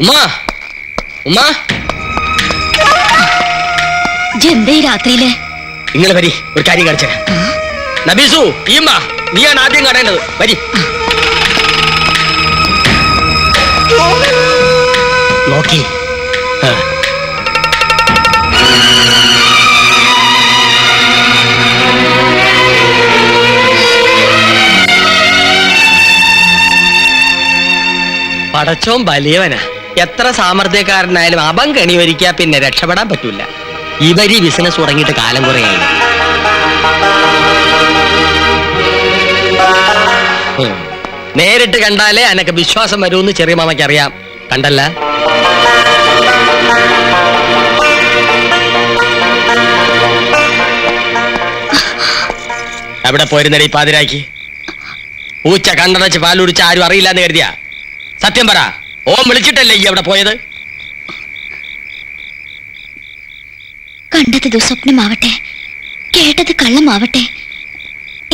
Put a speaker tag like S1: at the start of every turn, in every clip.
S1: ഉമ്മ. ഉമ്മ.
S2: എന്തേ രാത്രിയിലെ?
S1: ഇങ്ങൾ വരി ഒരു കാര്യം കാണിച്ചേരാ. നബീസു ഈമ്മ നീയാണ് ആദ്യം കാണേണ്ടത്. വരി. നോക്കി. പടച്ചോൻ വലിയവനാ. എത്ര സാമർഥ്യക്കാരനായാലും അപം കണി വരിക്കാ പിന്നെ രക്ഷപ്പെടാൻ പറ്റൂല. ഇവരി ബിസിനസ് തുടങ്ങിയിട്ട് കാലം കുറയായി നേരിട്ട് കണ്ടാലേ അനക്ക് വിശ്വാസം വരുമെന്ന് ചെറിയ മാമയ്ക്ക് അറിയാം. കണ്ടല്ല? എവിടെ പോയിരുന്നടി പാതിരാക്കി? പൂച്ച കണ്ടടച്ച് പാലുടിച്ച് ആരും അറിയില്ല എന്ന് കരുതിയാ? സത്യം പറ. ഓൻ വിളിച്ചിട്ടല്ലേ ഈ അവിടെ പോയത്?
S2: കണ്ടത് ദുസ്വപ്നമാവട്ടെ കേട്ടത് കള്ളമാവട്ടെ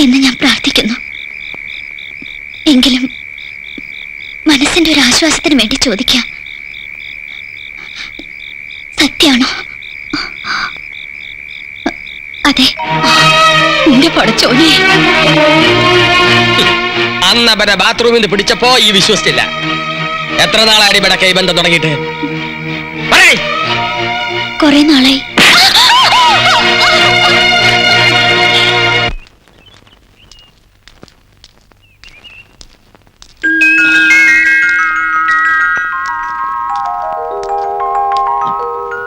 S2: എന്ന് ഞാൻ പ്രാർത്ഥിക്കുന്നു. എങ്കിലും മനസ്സിന്റെ ഒരു ആശ്വാസത്തിന് വേണ്ടി ചോദിക്കാം. സത്യാണോ? അതെ എന്റെ പടച്ചോനെ
S1: അന്നവരെ ബാത്റൂമിൽ നിന്ന് പിടിച്ചപ്പോ ഈ വിശ്വസിച്ചില്ല. എത്ര നാളായി ഇവിടെ കൈബന്ധം തുടങ്ങിയിട്ട്?
S2: കൊറേ നാളായി.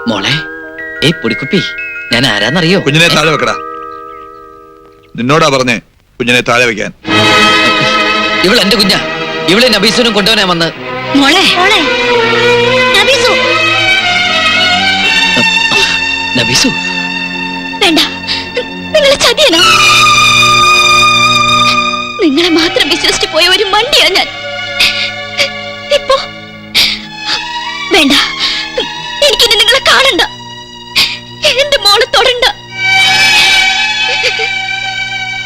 S3: മോളെ ഏ പൊടിക്കുപ്പി ഞാൻ ആരാന്നറിയോ?
S4: കുഞ്ഞിനെ താഴെ വെക്കടാ. നിന്നോടാ പറഞ്ഞേ കുഞ്ഞിനെ താഴെ വെക്കാൻ.
S3: ഇവൾ എന്റെ കുഞ്ഞാ. ഇവളെ നബീസിനും കൊണ്ടുവനാ വന്ന്
S2: മോളെ. മോളെ. നബീസു.
S3: നബീസു?
S2: വേണ്ട. നിങ്ങളെ ചതിയനോ. നിങ്ങളെ മാത്രം വിശ്വസിച്ച് പോയ ഒരു മണ്ടിയാ ഞാൻ. ഇപ്പോ വേണ്ട. എനിക്കിനി നിങ്ങളെ കാണണ്ട. എന്റെ മോളെ തൊടണ്ട.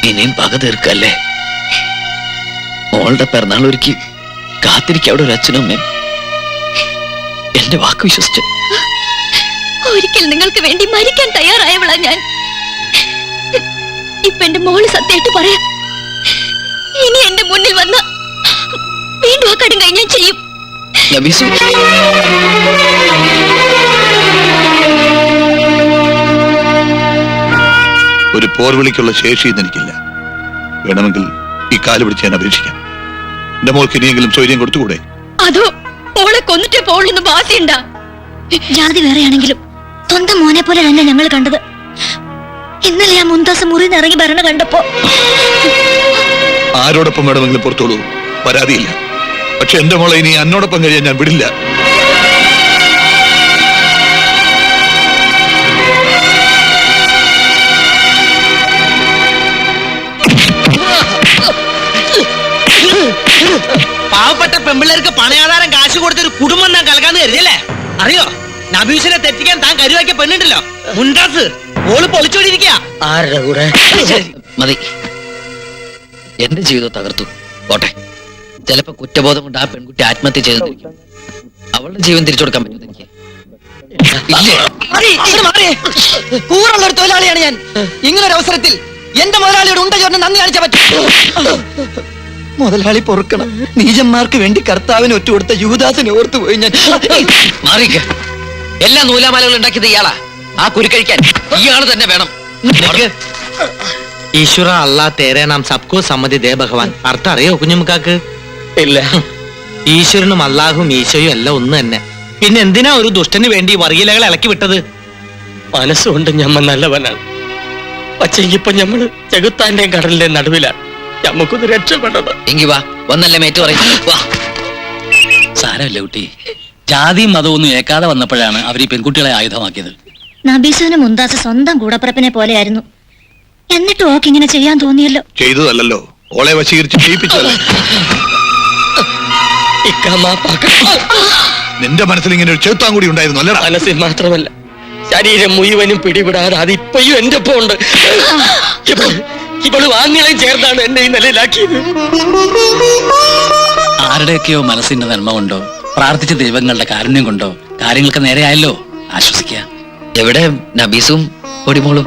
S3: ഇനിയും പക തീർക്കല്ലേ? മോളുടെ പിറന്നാൾ ഒരുക്കി കാത്തിരിക്ക അവിടെ ഒരു അച്ഛനും അമ്മയും എന്റെ വാക്ക് വിശ്വസിച്ചു.
S2: ഒരിക്കൽ നിങ്ങൾക്ക് വേണ്ടി മരിക്കാൻ തയ്യാറായവളാ ഞാൻ. ഇപ്പൊ എന്റെ മോൾ സത്യമായിട്ട് പറയാ. ഇനി എന്റെ മുന്നിൽ വന്ന വീണ്ടും ആ കടും ഞാൻ ചെയ്യും
S4: ഒരു പോർവിളിക്കുള്ള ശേഷി ഇതെനിക്കില്ല വേണമെങ്കിൽ ഈ കാൽ പിടിച്ച് ഞാൻ അപേക്ഷിക്കാം. എന്റെ മോൾക്ക് ഇനിയെങ്കിലും സ്വൈര്യം കൊടുത്തുകൂടെ?
S2: അതോ ഓളെ കൊന്നിട്ടേ പോളൊന്നും വാശിയുണ്ടാ? ജാതി വേറെയാണെങ്കിലും സ്വന്തം മോനെ പോലെ തന്നെ ഞങ്ങൾ കണ്ടത്. ഇന്നലെ ആ മുന്താസ് മുറി ഇറങ്ങി ഭരണ കണ്ടപ്പോ
S4: ആരോടൊപ്പം വേണമെങ്കിലും പുറത്തോളൂ. പരാതിയില്ല. പക്ഷെ എന്റെ മോളെ ഇനി എന്നോടൊപ്പം കഴിയാൻ ഞാൻ വിടില്ല.
S5: പാവപ്പെട്ട പെമ്പിള്ളേർക്ക് പണയാധാരം കാശ് കൊടുത്തൊരു കുടുംബം താൻ കലക്കാന്ന് കരുതിയല്ലേ അറിയോ? നബീഷിനെ തെറ്റിക്കാൻ താൻ കരുവാക്കിയ പെണ്ണുണ്ടല്ലോ. മുണ്ടാസ് ഓൾ പൊളിച്ചോടിയിരിക്കുക
S1: ആരുടെ കൂടെ?
S3: മതി. എന്റെ ജീവിതം തകർത്തു. പോട്ടെ. ചിലപ്പോ കുറ്റബോധം കൊണ്ട് ആ പെൺകുട്ടി ആത്മഹത്യ ചെയ്തു അവളുടെ ജീവൻ തിരിച്ചു കൊടുക്കാൻ പറ്റും എനിക്ക്?
S5: കൂറുള്ള ഒരു തൊഴിലാളിയാണ് ഞാൻ. ഇങ്ങനൊരു അവസരത്തിൽ എന്റെ മുതലാളിയോട് ഉണ്ട ചോറിന് നന്ദി കാണിച്ചാ പറ്റും മുതലാളി പൊറുക്കണം. നീജന്മാർക്ക് വേണ്ടി കർത്താവിന് ഒറ്റ കൊടുത്ത യുവദാസിനെ ഓർത്തു പോയി ഞാൻ.
S3: മാറിക്ക. എല്ലാ നൂലാമാലകളും ഉണ്ടാക്കിയത് ഇയാളാ. ആ കുരുക്കഴിക്കാൻ ഇയാൾ തന്നെ വേണം.
S6: ഈശ്വര അല്ല തേരെ നാം സബ്കോ സമ്മതി ദേ ഭഗവാൻ. അർത്ഥം അറിയോ കുഞ്ഞുമുക്കാക്ക്?
S1: ഇല്ല.
S6: ഈശ്വരനും അള്ളാഹും ഈശോയും എല്ലാം ഒന്ന് തന്നെ. പിന്നെ എന്തിനാ ഒരു ദുഷ്ടന് വേണ്ടി വറിയിലകൾ ഇളക്കി വിട്ടത്?
S1: മനസ്സുകൊണ്ട് ഞമ്മ നല്ലവനാണ്. പക്ഷെ ഇപ്പൊ ഞമ്മൾ ചെകുത്താന്റെയും കടലിന്റെ നടുവിലാണ്. നമുക്കൊന്ന് രക്ഷപ്പെടണം.
S3: എങ്കി വാ ഒന്നല്ലേ മേറ്റ് പറയും. വാ. സാരമില്ല കുട്ടി.
S7: ജാതിയും മതവും ഒന്നും ഏക്കാതെ വന്നപ്പോഴാണ് അവർ ഈ പെൺകുട്ടികളെ ആയുധമാക്കിയത്.
S2: നബീസുവിന് മുന്താസ് സ്വന്തം കൂടപ്പിറപ്പിനെ പോലെയായിരുന്നു. എന്നിട്ട് ഓക്ക് ഇങ്ങനെ ചെയ്യാൻ തോന്നിയല്ലോ.
S4: ചെയ്തതല്ലോ ഓളെ വശീകരിച്ച് ചെയ്യിപ്പിച്ചതല്ലേ? നിന്റെ മനസ്സിൽ ഇങ്ങനെ ഒരു ചെറുത്താൻ കൂടി ഉണ്ടായിരുന്നു അല്ലടാ?
S1: മനസ്സിൽ മാത്രമല്ല ശരീരം മുഴുവനും പിടിപെടാതെ അതിപ്പയും എന്റെ ഒപ്പം ഉണ്ട് ഇവൾ ആങ്ങളെയും ചേർന്നാണ് എന്നെ ഈ നിലയിലാക്കിയത്.
S7: ആരുടെയൊക്കെയോ മനസ്സിന്റെ നന്മ കൊണ്ടോ പ്രാർത്ഥിച്ച ദൈവങ്ങളുടെ കാരുണ്യം കൊണ്ടോ കാര്യങ്ങൾക്ക് നേരെയായല്ലോ? ആശ്വസിക്കുക
S3: എവിടെ നബീസും പൊടിമോളും?